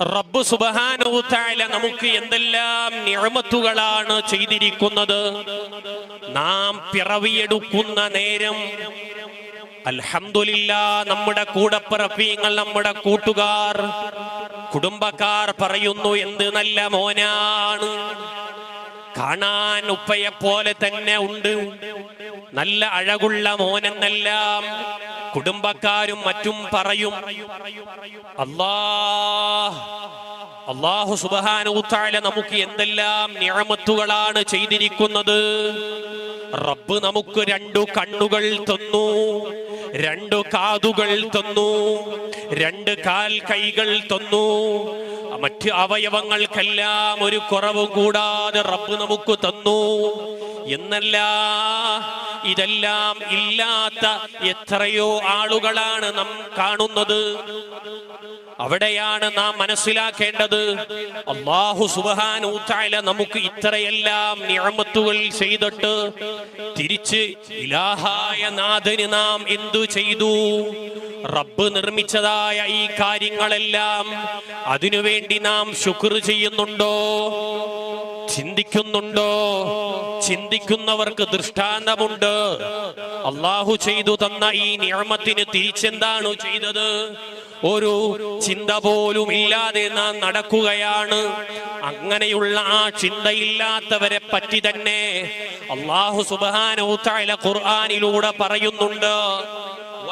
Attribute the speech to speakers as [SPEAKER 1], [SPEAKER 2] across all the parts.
[SPEAKER 1] റബ്ബ് സുബഹാനൂത്തായ നമുക്ക് എന്തെല്ലാം നിയമത്തുകളാണ് ചെയ്തിരിക്കുന്നത്? നാം പിറവിയെടുക്കുന്ന നേരം അൽഹംദുലില്ല നമ്മുടെ കൂടപ്പിറപ്പിയങ്ങൾ നമ്മുടെ കൂട്ടുകാർ കുടുംബക്കാർ പറയുന്നു എന്ത് നല്ല മോനാണ്. കാണാൻ ഉപ്പയെ പോലെ തന്നെ ഉണ്ട്. നല്ല അഴകുള്ള മോനെന്നെല്ലാം കുടുംബക്കാരും മറ്റും പറയും അള്ളാഹു സുബാനൂത്തായ നമുക്ക് എന്തെല്ലാം ഞാമത്തുകളാണ് ചെയ്തിരിക്കുന്നത്? റബ്ബ് നമുക്ക് രണ്ടു കണ്ണുകൾ തന്നു രണ്ടു കാതുകൾ തന്നു രണ്ട് കാൽ കൈകൾ തന്നു. മറ്റ് അവയവങ്ങൾക്കെല്ലാം ഒരു കുറവും കൂടാതെ റബ്ബ് നമുക്ക് തന്നു. എന്നല്ല. ഇതെല്ലാം ഇല്ലാത്ത എത്രയോ ആളുകളാണ് നാം കാണുന്നത്. അവിടെയാണ് നാം മനസ്സിലാക്കേണ്ടത്. അള്ളാഹു സുബാനൂത്തായ നമുക്ക് ഇത്രയെല്ലാം നിയമത്തുകൾ ചെയ്തിട്ട് തിരിച്ച് ഇലാഹായ നാഥന് നാം എന്തു ചെയ്തു? റബ്ബ് നിർമ്മിച്ചതായ ഈ കാര്യങ്ങളെല്ലാം അതിനുവേണ്ടി നാം ശുക്ർ ചെയ്യുന്നുണ്ടോ? ചിന്തിക്കുന്നുണ്ടോ? ചിന്തിക്കുന്നവർക്ക് ദൃഷ്ടാന്തമുണ്ട്. അള്ളാഹു ചെയ്തു തന്ന ഈ നിയമത്തിന് തിരിച്ചെന്താണ് ചെയ്തത്? ഒരു ചിന്ത പോലും ഇല്ലാതെ നാം നടക്കുകയാണ്. അങ്ങനെയുള്ള ആ ചിന്തയില്ലാത്തവരെ പറ്റി തന്നെ അള്ളാഹു സുബാനൂത്തായ ഖുർആാനിലൂടെ പറയുന്നുണ്ട്.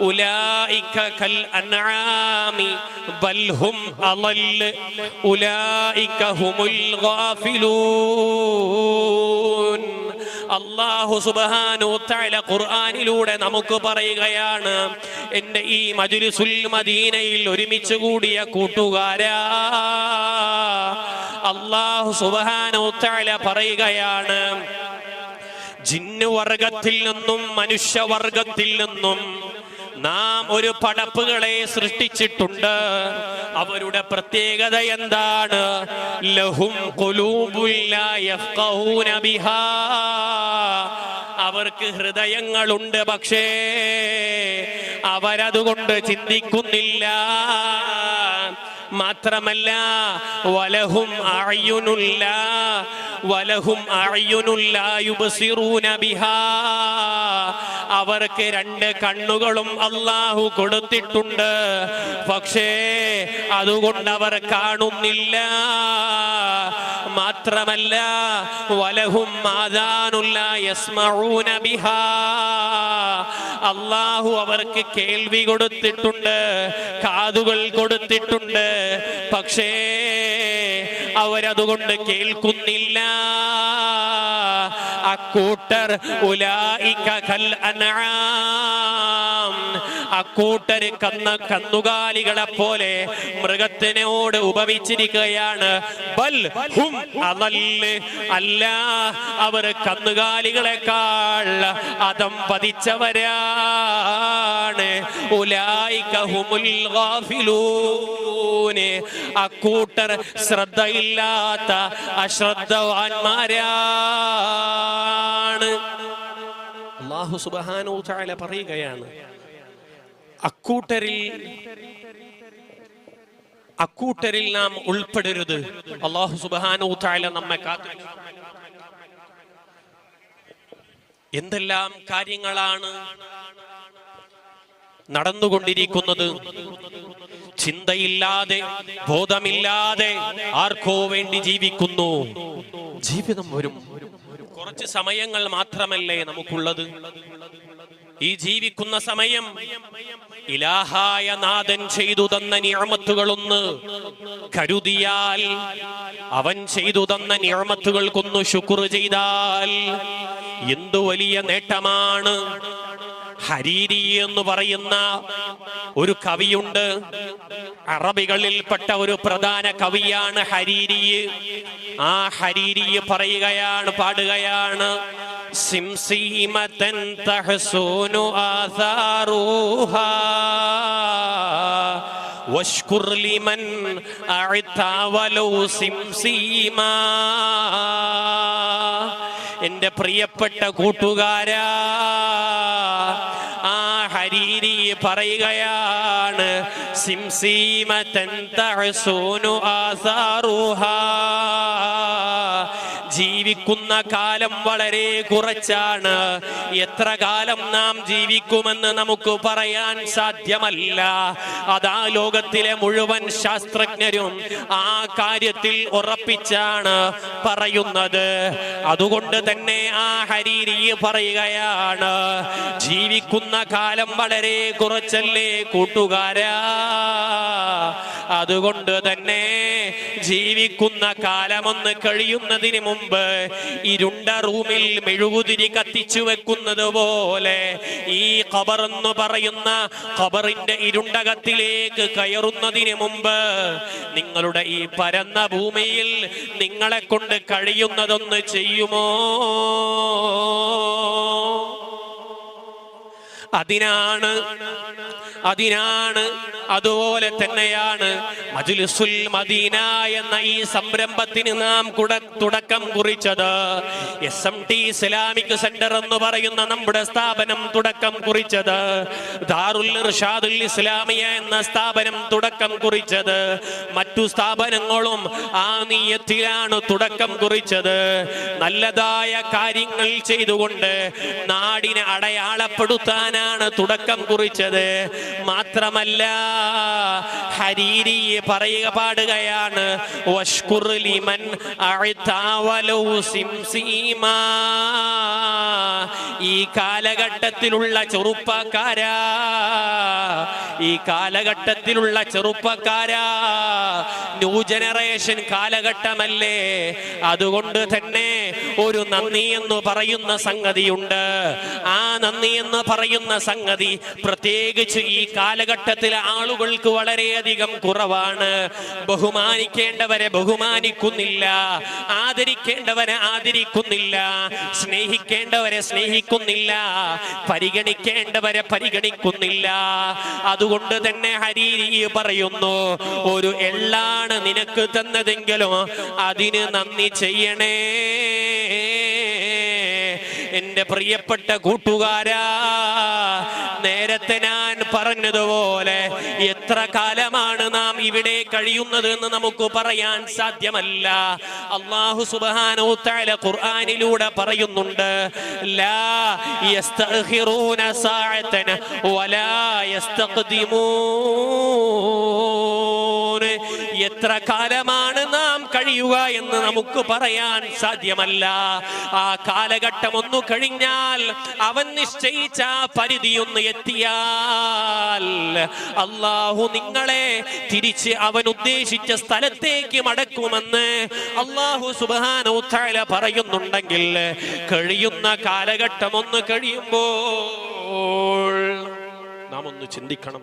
[SPEAKER 1] ഉലായിക കൽ അൻആമി ഗാഫിലൂൻ. അള്ളാഹു സുബാനു തല ഖുർആാനിലൂടെ നമുക്ക് പറയുകയാണ് എന്റെ ഈ മജുലിസുൽ മദീനയിൽ ഒരുമിച്ച് കൂടിയ കൂട്ടുകാരാ. അള്ളാഹു സുബാനു തല പറയുകയാണ് ജിന്നുവർഗത്തിൽ നിന്നും മനുഷ്യവർഗത്തിൽ നിന്നും നാം ഒരു പടപ്പുകളെ സൃഷ്ടിച്ചിട്ടുണ്ട്. അവരുടെ പ്രത്യേകത എന്താണ്? ലഹും ബിഹാ. അവർക്ക് ഹൃദയങ്ങളുണ്ട് പക്ഷേ അവരതുകൊണ്ട് ചിന്തിക്കുന്നില്ല. മാത്രമല്ല വലഹും അയ്യുനുള്ള വലഹും യുബസിറൂന ബിഹാ. അവർക്ക് രണ്ട് കണ്ണുകളും അള്ളാഹു കൊടുത്തിട്ടുണ്ട്. പക്ഷേ അതുകൊണ്ട് അവർ കാണുന്നില്ല. മാത്രമല്ല വലഹും അള്ളാഹു അവർക്ക് കേൾവി കൊടുത്തിട്ടുണ്ട് കാതുകൾ കൊടുത്തിട്ടുണ്ട്. പക്ഷേ അവരതുകൊണ്ട് കേൾക്കുന്നില്ല. അക്കൂട്ടർ അക്കൂട്ടർ കന്ന കന്നുകാലികളെ പോലെ മൃഗത്തിനോട് ഉപമിച്ചിരിക്കുകയാണ് ബൽ ഹും അല്ല. അവർ കന്നുകാലികളെക്കാൾ അതം പതിച്ചവരാണ്. ഉലായിക ഹുമുൽ ഗാഫിലൂന് അക്കൂട്ടർ ശ്രദ്ധയില്ലാത്ത അശ്രദ്ധവാന്മാരാണ്. അള്ളാഹു സുബാനു ചാല പറയുകയാണ് അക്കൂട്ടരിൽ അക്കൂട്ടരിൽ നാം ഉൾപ്പെടരുത്. അള്ളാഹു സുബാനു ചാല നമ്മെ കാത്തു എന്തെല്ലാം കാര്യങ്ങളാണ് നടന്നുകൊണ്ടിരിക്കുന്നത്. ചിന്തയില്ലാതെ ബോധമില്ലാതെ ആർക്കോ വേണ്ടി ജീവിക്കുന്നു. ജീവിതം വരും. കുറച്ച് സമയങ്ങൾ മാത്രമല്ലേ നമുക്കുള്ളത്? ഈ ജീവിക്കുന്ന സമയം ഇലാഹായ നാഥൻ ചെയ്തു തന്ന നിയമത്തുകളൊന്ന് കരുതിയാൽ അവൻ ചെയ്തു തന്ന നിയമത്തുകൾക്കൊന്ന് ശുക്ർ ചെയ്താൽ എന്തു വലിയ നേട്ടമാണ്? ഹരീരി എന്ന് പറയുന്ന ഒരു കവിയുണ്ട് അറബികളിൽപ്പെട്ട ഒരു പ്രധാന കവിയാണ് ഹരീരി ആ ഹരീരി പറയുകയാണ് പാടുകയാണ് سمسيمة تحسن آثارها واشكر لمن أعطى ولو سمسيما എന്റെ പ്രിയപ്പെട്ട കൂട്ടുകാരാ ആ ഹരീരി പറയുകയാണ്. സിംസീമ തൻ തഅസൂനു ആസാറുഹാ. ജീവിക്കുന്ന കാലം വളരെ കുറച്ചാണ്. എത്ര കാലം നാം ജീവിക്കുമെന്ന് നമുക്ക് പറയാൻ സാധ്യമല്ല. അതാ ലോകത്തിലെ മുഴുവൻ ശാസ്ത്രജ്ഞരും ആ കാര്യത്തിൽ ഉറപ്പിച്ചാണ് പറയുന്നത്. അതുകൊണ്ട് തന്നെ ആ ഹരീരി പറയുകയാണ് ജീവിക്കുന്ന കാലം വളരെ കുറച്ചല്ലേ കൂട്ടുകാരാ? അതുകൊണ്ട് തന്നെ ജീവിക്കുന്ന കാലമൊന്ന് കഴിയുന്നതിന് മുമ്പ് ഇരുണ്ട റൂമിൽ മെഴുകുതിരി കത്തിച്ചു വെക്കുന്നത് പോലെ ഈ ഖബർ എന്ന് പറയുന്ന ഖബറിന്റെ ഇരുണ്ടകത്തിലേക്ക് കയറുന്നതിന് മുമ്പ് നിങ്ങളുടെ ഈ പരന്ന ഭൂമിയിൽ നിങ്ങളെ കൊണ്ട് കഴിയുന്നതൊന്ന് ചെയ്യുമോ? അതിനാണ് അതിനാണ് അതുപോലെ തന്നെയാണ് മജ്ലിസുൽ മദീന എന്ന ഈ സംരംഭത്തിന് നാം തുടക്കം കുറിച്ചത്. S M T Islamic centre എന്ന് പറയുന്ന നമ്മുടെ സ്ഥാപനം തുടക്കം കുറിച്ചത്. ദാറുൽ ഇർഷാദുൽ ഇസ്ലാമിയ എന്ന സ്ഥാപനം തുടക്കം കുറിച്ചത്. മറ്റു സ്ഥാപനങ്ങളും ആ നീയത്തിലാണ് തുടക്കം കുറിച്ചത്. നല്ലതായ കാര്യങ്ങൾ ചെയ്തുകൊണ്ട് നാടിനെ അടയാളപ്പെടുത്താനാണ് തുടക്കം കുറിച്ചത്. മാത്രമല്ല ഹരീരി പറയുക പാടുകയാണ്. ഈ കാലഘട്ടത്തിലുള്ള ചെറുപ്പക്കാരാ ഈ കാലഘട്ടത്തിലുള്ള ചെറുപ്പക്കാരാ ന്യൂ ജനറേഷൻ കാലഘട്ടമല്ലേ അതുകൊണ്ട് തന്നെ ഒരു നന്ദി എന്ന് പറയുന്ന സംഗതിയുണ്ട്. ആ നന്ദി എന്ന് പറയുന്ന സംഗതി പ്രത്യേകിച്ച് ഈ കാലഘട്ടത്തിലെ ആളുകൾക്ക് വളരെയധികം കുറവാണ്. ബഹുമാനിക്കേണ്ടവരെ ബഹുമാനിക്കുന്നില്ല. ആദരിക്കേണ്ടവരെ ആദരിക്കുന്നില്ല. സ്നേഹിക്കേണ്ടവരെ സ്നേഹിക്കുന്നില്ല. പരിഗണിക്കേണ്ടവരെ പരിഗണിക്കുന്നില്ല. അതുകൊണ്ട് തന്നെ ഹരീരി പറയുന്നു ഒരു എള്ളാണ് നിനക്ക് തന്നതെങ്കിലും അതിന് നന്ദി ചെയ്യണേ. എന്റെ പ്രിയപ്പെട്ട കൂട്ടുകാരാ നേരത്തെ ഞാൻ പറഞ്ഞതുപോലെ എത്ര കാലമാണ് നാം ഇവിടെ കഴിയുന്നത് എന്ന് നമുക്ക് പറയാൻ സാധ്യമല്ല. അള്ളാഹു സുബ്ഹാനഹു തആല ഖുർആനിലൂടെ പറയുന്നുണ്ട് ലാ യസ്തഖിറൂന സാഅതൻ വലാ എത്ര കാലമാണ് നാം കഴിയുക എന്ന് നമുക്ക് പറയാൻ സാധ്യമല്ല. ആ കാലഘട്ടം ഒന്നു കഴിഞ്ഞാൽ അവൻ നിശ്ചയിച്ച പരിധിയൊന്ന് എത്തിയാൽ അള്ളാഹു നിങ്ങളെ തിരിച്ച് അവൻ ഉദ്ദേശിച്ച സ്ഥലത്തേക്ക് മടക്കുമെന്ന് അള്ളാഹു സുബാന പറയുന്നുണ്ടെങ്കിൽ കഴിയുന്ന കാലഘട്ടം ഒന്ന് കഴിയുമ്പോൾ നാം ഒന്ന് ചിന്തിക്കണം.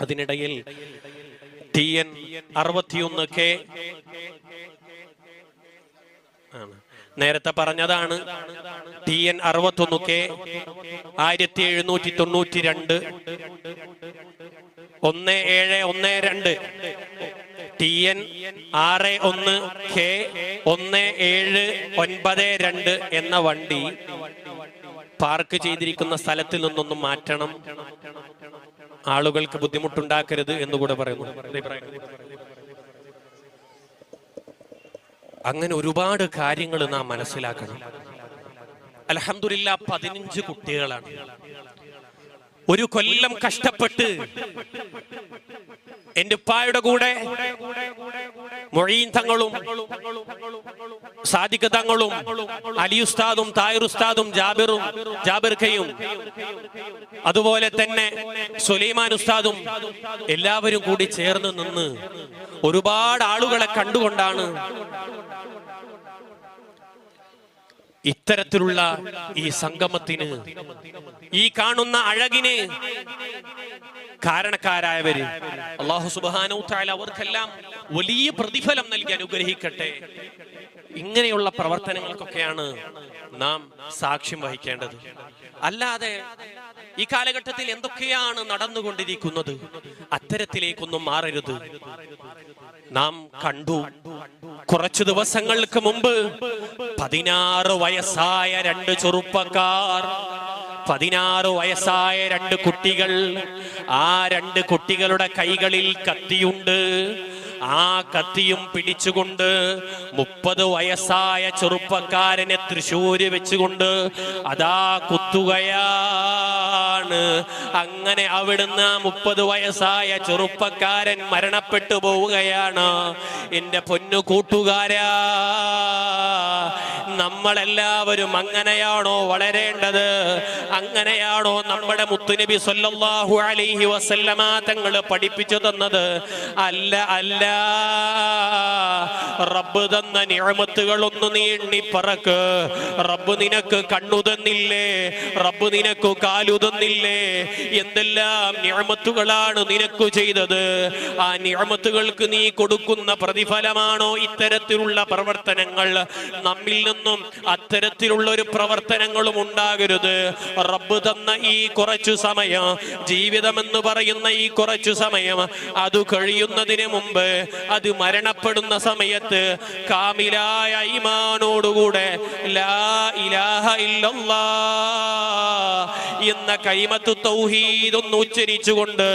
[SPEAKER 1] അതിനിടയിൽ ടി എൻ അറുപത്തിയൊന്ന് കെ. നേരത്തെ പറഞ്ഞതാണ് ടി എൻ അറുപത്തൊന്ന് കെ. ആയിരത്തി എഴുന്നൂറ്റി തൊണ്ണൂറ്റി രണ്ട് ഒന്ന് ഏഴ് ഒന്ന് രണ്ട്. ടി എൻ ആറ് ഒന്ന് കെ. ഒന്ന് ഏഴ് ഒൻപത് രണ്ട് എന്ന വണ്ടി പാർക്ക് ചെയ്തിരിക്കുന്ന സ്ഥലത്തിൽ നിന്നൊന്നും മാറ്റണം. ആളുകൾക്ക് ബുദ്ധിമുട്ടുണ്ടാക്കരുത് എന്നുകൂടെ പറയുന്നു. അങ്ങനെ ഒരുപാട് കാര്യങ്ങൾ നാം മനസ്സിലാക്കണം അലഹമില്ല പതിനഞ്ച് കുട്ടികളാണ് ഒരു കൊല്ലം കഷ്ടപ്പെട്ട് എന്റെ ഉപ്പായുടെ കൂടെ മൊഴീൻ തങ്ങളും സാദിഖ് തങ്ങളും അലി ഉസ്താദും തായർ ഉസ്താദും ജാബിറും ജാബിർഖയും. അതുപോലെ തന്നെ സുലൈമാൻ ഉസ്താദും എല്ലാവരും കൂടി ചേർന്ന് നിന്ന് ഒരുപാട് ആളുകളെ കണ്ടുകൊണ്ടാണ് ഇത്തരത്തിലുള്ള ഈ സംഗമത്തിന് ഈ കാണുന്ന അഴകിന് കാരണക്കാരായവര് അള്ളാഹു സുബാനു താല അവർക്കെല്ലാം വലിയ പ്രതിഫലം നൽകി അനുഗ്രഹിക്കട്ടെ. ഇങ്ങനെയുള്ള പ്രവർത്തനങ്ങൾക്കൊക്കെയാണ് നാം സാക്ഷ്യം വഹിക്കേണ്ടത്. അല്ലാതെ ഈ കാലഘട്ടത്തിൽ എന്തൊക്കെയാണ് നടന്നുകൊണ്ടിരിക്കുന്നത്? അത്തരത്തിലേക്കൊന്നും മാറരുത്. നാം കണ്ടു കുറച്ചു ദിവസങ്ങൾക്ക് മുമ്പ് പതിനാറ് വയസ്സായ രണ്ട് ചെറുപ്പക്കാർ പതിനാറ് വയസ്സായ രണ്ട് കുട്ടികൾ ആ രണ്ട് കുട്ടികളുടെ കൈകളിൽ കത്തിയുണ്ട്. ആ കത്തിയും പിടിച്ചുകൊണ്ട് മുപ്പത് വയസ്സായ ചെറുപ്പക്കാരനെ തൃശ്ശൂര് വെച്ചുകൊണ്ട് അതാ കുത്തുകയാണ് അങ്ങനെ അവിടുന്ന് മുപ്പത് വയസ്സായ ചെറുപ്പക്കാരൻ മരണപ്പെട്ടു പോവുകയാണ്. എന്റെ പൊന്നു കൂട്ടുകാരാ നമ്മളെല്ലാവരും അങ്ങനെയാണോ വളരേണ്ടത്? അങ്ങനെയാണോ നമ്മുടെ മുത്തുനബി സൊല്ലാഹു അലൈഹി വസല്ലമ തങ്ങൾ പഠിപ്പിച്ചു തന്നത്? അല്ല അല്ല. റബ്ബ് തന്ന നിയമത്തുകളൊന്നു നീ എണ്ണിപ്പറക്ക് റബ്ബ് നിനക്ക് കണ്ണു തന്നില്ലേ? റബ്ബ് നിനക്ക് കാലു തന്നില്ലേ? എന്തെല്ലാം നിയമത്തുകളാണ് നിനക്ക് ചെയ്തത്? ആ നിയമത്തുകൾക്ക് നീ കൊടുക്കുന്ന പ്രതിഫലമാണോ ഇത്തരത്തിലുള്ള പ്രവർത്തനങ്ങൾ? നമ്മിൽ നിന്നും അത്തരത്തിലുള്ള ഒരു പ്രവർത്തനങ്ങളും ഉണ്ടാകരുത്. റബ്ബ് തന്ന ഈ കുറച്ചു സമയം ജീവിതം എന്ന് പറയുന്ന ഈ കുറച്ചു സമയം അത് കഴിയുന്നതിന് മുമ്പ് അത് മരണപ്പെടുന്ന സമയത്ത് കാമിലായ ഇമാനോടുകൂടെ ലാ ഇലാഹ ഇല്ലല്ലാ എന്ന കൈമത്ത് തൗഹീദ് ഒന്ന് ഉച്ചരിച്ചുകൊണ്ട്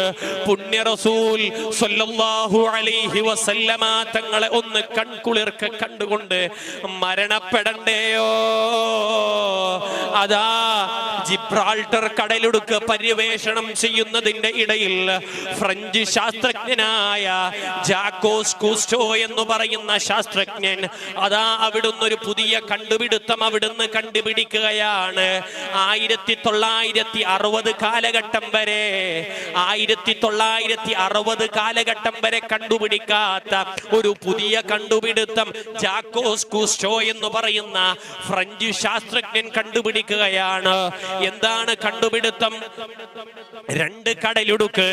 [SPEAKER 1] പുണ്യ റസൂൽ സല്ലല്ലാഹു അലൈഹി വസല്ലമ തങ്ങളെ ഒന്ന് കൺകുളിർക്ക കണ്ടുകൊണ്ട് മരണപ്പെടണ്ടേയോ? അതാ ജിബ്രാൾട്ടർ കടലുടുക്ക് പര്യവേഷണം ചെയ്യുന്നതിന്റെ ഇടയിൽ ഫ്രഞ്ച് ശാസ്ത്രജ്ഞനായ ജാക്കോസ് കൂസ്റ്റോ എന്ന് പറയുന്ന ശാസ്ത്രജ്ഞൻ അതാ അവിടുന്ന് ഒരു പുതിയ കണ്ടുപിടുത്തം അവിടുന്ന് കണ്ടുപിടിക്കുകയാണ്. ആയിരത്തി തൊള്ളായിരത്തി അറുപത് കാലഘട്ടം വരെ ആയിരത്തി തൊള്ളായിരത്തി അറുപത് കാലഘട്ടം വരെ കണ്ടുപിടിക്കാത്ത ഒരു പുതിയ കണ്ടുപിടുത്തം ജാക്കോസ് കൂസ്റ്റോ എന്ന് പറയുന്ന ഫ്രഞ്ച് ശാസ്ത്രജ്ഞൻ കണ്ടുപിടിക്കുകയാണ്. എന്താണ് കണ്ടുപിടുത്തം? രണ്ട് കടലുടുക്ക്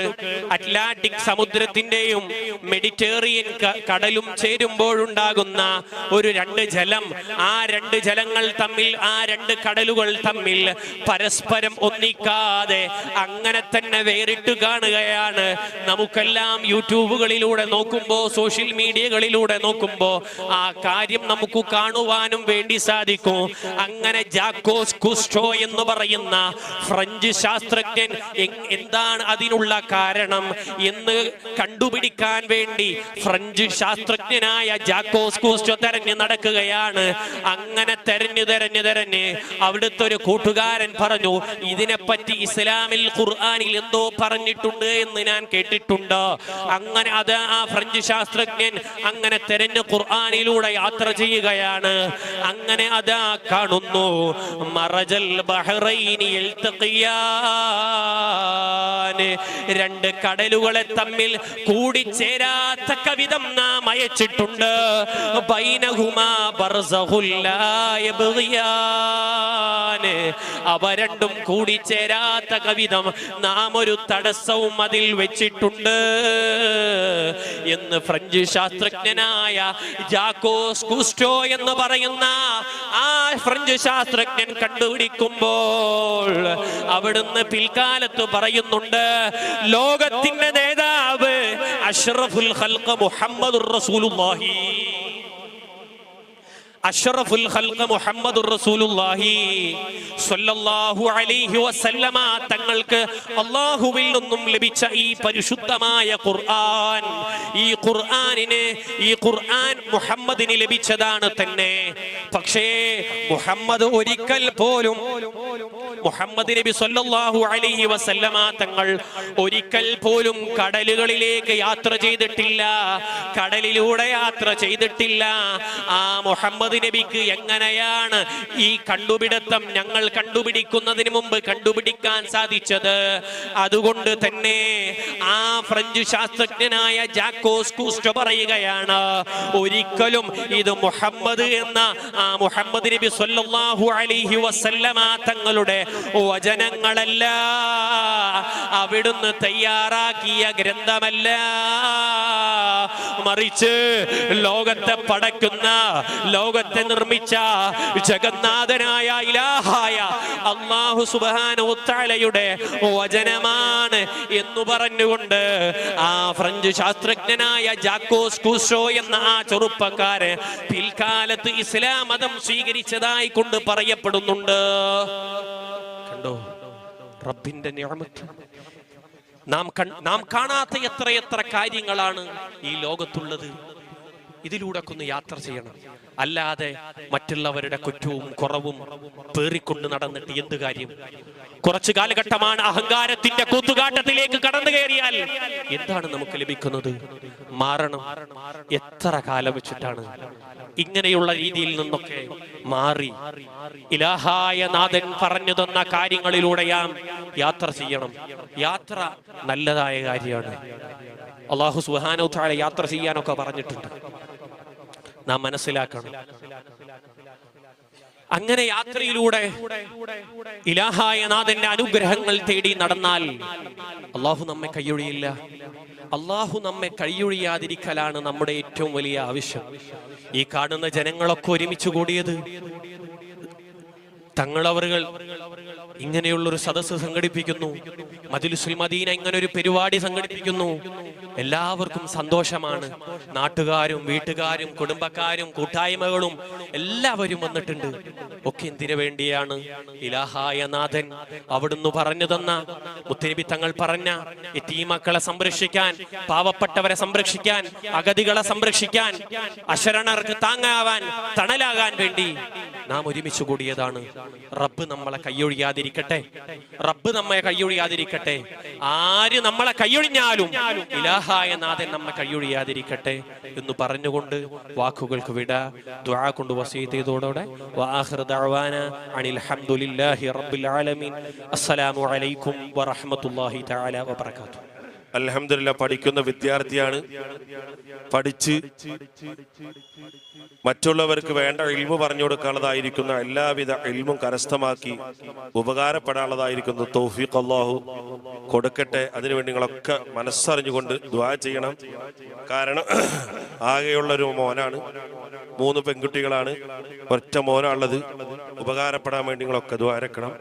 [SPEAKER 1] അറ്റ്ലാന്റിക് സമുദ്രത്തിന്റെയും മെഡിറ്റേറിയൻ കടലും ചേരുമ്പോഴുണ്ടാകുന്ന ഒരു രണ്ട് ജലം. ആ രണ്ട് ജലങ്ങൾ തമ്മിൽ ആ രണ്ട് കടലുകൾ തമ്മിൽ പരസ്പരം ഒന്നിക്കാതെ അങ്ങനെ തന്നെ വേറിട്ട് കാണുകയാണ്. നമുക്കെല്ലാം യൂട്യൂബുകളിലൂടെ നോക്കുമ്പോ സോഷ്യൽ മീഡിയകളിലൂടെ നോക്കുമ്പോ ആ കാര്യം നമുക്ക് കാണുവാനും വേണ്ടി സാധിക്കും. അങ്ങനെ ജാക്കോസ് കുസ്റ്റോ എന്ന് പറയുന്ന ഫ്രഞ്ച് ശാസ്ത്രജ്ഞൻ എന്താണ് അതിനുള്ള കാരണം എന്ന് കണ്ടുപിടിക്കാൻ വേണ്ടി ഫ്രഞ്ച് ശാസ്ത്രജ്ഞനായ ജാക്കോസ് കുസ്റ്റോ തെരഞ്ഞു നടക്കുകയാണ്. അങ്ങനെ തെരഞ്ഞു തെരഞ്ഞു തെരഞ്ഞ് അവിടുത്തെ ഒരു കൂട്ടുകാരൻ പറഞ്ഞു ഇതിനെപ്പറ്റി ഇസ്ലാമിൽ ഖുർആാനിൽ എന്തോ പറഞ്ഞിട്ടുണ്ട് എന്ന് ഞാൻ കേട്ടിട്ടുണ്ട്? അങ്ങനെ അത് ആ ഫ്രഞ്ച് ശാസ്ത്രജ്ഞൻ അങ്ങനെ തെരഞ്ഞു ഖുർആാനിലൂടെ യാത്ര ചെയ്യുകയാണ്. അങ്ങനെ അതാ കാണുന്നു. മറജൽ രണ്ട് കടലുകളെ തമ്മിൽ കൂടിച്ചേരാത്ത കവിതം നാം അയച്ചിട്ടുണ്ട്. അവ രണ്ടും കൂടിച്ചേരാത്ത കവിതം നാം ഒരു തടസ്സവും അതിൽ വെച്ചിട്ടുണ്ട് എന്ന് ഫ്രഞ്ച് ശാസ്ത്രജ്ഞനായ ജാക്കോസ് കുസ്റ്റോ എന്ന് പറയുന്ന ആ ഫ്രഞ്ച് ശാസ്ത്രജ്ഞൻ കണ്ടുപിടിക്കുമ്പോൾ അവിടുന്ന് പിൽക്കാലത്ത് പറയുന്നുണ്ട് ലോകത്തിന്റെ നേതാവ് അഷ്റഫുൽ ഖൽഖ മുഹമ്മദുർ റസൂലുള്ളാഹി. അഷ്റഫുൽ ഖൽഖ മുഹമ്മദുർ റസൂലുള്ളാഹി സ്വല്ലല്ലാഹു അലൈഹി വസല്ലമ തങ്ങൾക്ക് അല്ലാഹുവിൽ നിന്നും ലഭിച്ച ഈ പരിശുദ്ധമായ ഖുർആൻ ഈ ഖുർആനിനെ ഈ ഖുർആൻ മുഹമ്മദിന് ലഭിച്ചതാണ് തന്നെ. പക്ഷേ മുഹമ്മദ് ഒരിക്കൽ പോലും മുഹമ്മദ് നബി സല്ലല്ലാഹു അലൈഹി വസല്ലമ തങ്ങൾ ഒരിക്കൽ പോലും കടലുകളിലേക്ക് യാത്ര ചെയ്തിട്ടില്ല കടലിലൂടെ യാത്ര ചെയ്തിട്ടില്ല. ആ മുഹമ്മദ് നബിക്ക് എങ്ങനെയാണ് ഈ കണ്ടുപിടുത്തം ഞങ്ങൾ കണ്ടുപിടിക്കുന്നതിന് മുമ്പ് കണ്ടുപിടിക്കാൻ സാധിച്ചത്? അതുകൊണ്ട് തന്നെ ആ ഫ്രഞ്ച് ശാസ്ത്രജ്ഞനായ ജാക്കോസ് കൂസ്റ്റ് പറയുകയാണ് ഒരിക്കലും ഇത് മുഹമ്മദ് എന്ന ആ മുഹമ്മദ് നബി സല്ലല്ലാഹു അലൈഹി വസല്ലമ തങ്ങളുടെ വചനങ്ങളല്ല. അവിടുന്ന് തയ്യാറാക്കിയ ഗ്രന്ഥമല്ല. മറിച്ച് ലോകത്തെ പടക്കുന്ന ലോകത്തെ നിർമ്മിച്ച ജഗന്നാഥനായ ഇലാഹായ അള്ളാഹു സുബാനുത്തലയുടെ വചനമാണ് എന്ന് പറഞ്ഞുകൊണ്ട് ആ ഫ്രഞ്ച് ശാസ്ത്രജ്ഞനായ ജാക്കോസ് കുഷോ എന്ന ആ ചെറുപ്പക്കാര് പിൽക്കാലത്ത് ഇസ്ലാം മതം സ്വീകരിച്ചതായി കൊണ്ട് പറയപ്പെടുന്നുണ്ട്. കണ്ടോ? റബ്ബിന്റെ നാം നാം കാണാത്ത എത്രയെത്ര കാര്യങ്ങളാണ് ഈ ലോകത്തുള്ളത്. ഇതിലൂടെ ഒക്കെ ഒന്ന് യാത്ര ചെയ്യണം. അല്ലാതെ മറ്റുള്ളവരുടെ കുറ്റവും കുറവും പേറിക്കൊണ്ട് നടന്നിട്ട് എന്ത് കാര്യം? കുറച്ചു കാലഘട്ടമാണ് അഹങ്കാരത്തിന്റെ കൂത്തുകാട്ടത്തിലേക്ക് കടന്നു കയറിയാൽ എന്താണ് നമുക്ക് ലഭിക്കുന്നത്? മാറണം. എത്ര കാലം വെച്ചിട്ടാണ്? ഇങ്ങനെയുള്ള രീതിയിൽ നിന്നൊക്കെ മാറി. ഇലാഹായ നാഥൻ പറഞ്ഞു തന്ന കാര്യങ്ങളിലൂടെയാം യാത്ര ചെയ്യണം. യാത്ര നല്ലതായ കാര്യമാണ്. അള്ളാഹു സുഹാനോ താഴെ യാത്ര ചെയ്യാനൊക്കെ പറഞ്ഞിട്ടുണ്ട്. നാം മനസ്സിലാക്കണം. അങ്ങനെ യാത്രയിലൂടെ ഇലാഹായ നാഥന്റെ അനുഗ്രഹങ്ങൾ തേടി നടന്നാൽ അള്ളാഹു നമ്മെ കൈയൊഴിയില്ല. അള്ളാഹു നമ്മെ കൈയൊഴിയാതിരിക്കലാണ് നമ്മുടെ ഏറ്റവും വലിയ ആവശ്യം. ഈ കാണുന്ന ജനങ്ങളൊക്കെ ഒരുമിച്ച് കൂടിയത് തങ്ങളവറുകൾ ഇങ്ങനെയുള്ളൊരു സദസ്സ് സംഘടിപ്പിക്കുന്നു. മജിലുസുൽ മദീന ഇങ്ങനെ ഒരു പരിപാടി സംഘടിപ്പിക്കുന്നു. എല്ലാവർക്കും സന്തോഷമാണ്. നാട്ടുകാരും വീട്ടുകാരും കുടുംബക്കാരും കൂട്ടായ്മകളും എല്ലാവരും വന്നിട്ടുണ്ട്. ഒക്കെ എന്തിനു വേണ്ടിയാണ്? ഇലാഹായ നാഥൻ അവിടുന്ന് പറഞ്ഞു തന്ന മുത്തനബി തങ്ങൾ പറഞ്ഞ എത്തീമക്കളെ സംരക്ഷിക്കാൻ പാവപ്പെട്ടവരെ സംരക്ഷിക്കാൻ അഗതികളെ സംരക്ഷിക്കാൻ അശരണർക്ക് താങ്ങാവാൻ തണലാകാൻ വേണ്ടി നാം ഒരുമിച്ച് കൂടിയതാണ്. റബ്ബ് നമ്മളെ കൈയൊഴിയാതിരിക്കട്ടെ റബ്ബ് നമ്മെ കൈയൊഴിയാതിരിക്കട്ടെ. ആര് നമ്മളെ കൈയൊഴിഞ്ഞാലും ഇലാഹായ നാഥൻ നമ്മെ കൈയൊഴിയാതിരിക്കട്ടെ എന്ന് പറഞ്ഞുകൊണ്ട് വാക്കുകൾക്ക് വിട ദ്വാ കൊണ്ട് വസീത്ത് ചെയ്തതോടെ വാഹിർ ദഅവാന അനിൽ ഹംദുലില്ലാഹി റബ്ബിൽ ആലമീൻ. അസ്സലാമു അലൈക്കും വറഹ്മത്തുള്ളാഹി തആല വബറകാതുഹു.
[SPEAKER 2] അലഹമില്ല പഠിക്കുന്ന വിദ്യാർത്ഥിയാണ്. പഠിച്ച് മറ്റുള്ളവർക്ക് വേണ്ട ഇൽമു പറഞ്ഞു കൊടുക്കാനുള്ളതായിരിക്കുന്ന എല്ലാവിധ ഇൽമും കരസ്ഥമാക്കി ഉപകാരപ്പെടാനുള്ളതായിരിക്കുന്ന. തൗഫീഖ് അള്ളാഹു കൊടുക്കട്ടെ. അതിനുവേണ്ടി നിങ്ങളൊക്കെ മനസ്സറിഞ്ഞുകൊണ്ട് ദ്വാ ചെയ്യണം. കാരണം ആകെയുള്ള ഒരു മോനാണ്. മൂന്ന് പെൺകുട്ടികളാണ്. ഒറ്റ മോനാണുള്ളത്. ഉപകാരപ്പെടാൻ വേണ്ടി നിങ്ങളൊക്കെ ദ്വാരക്കണം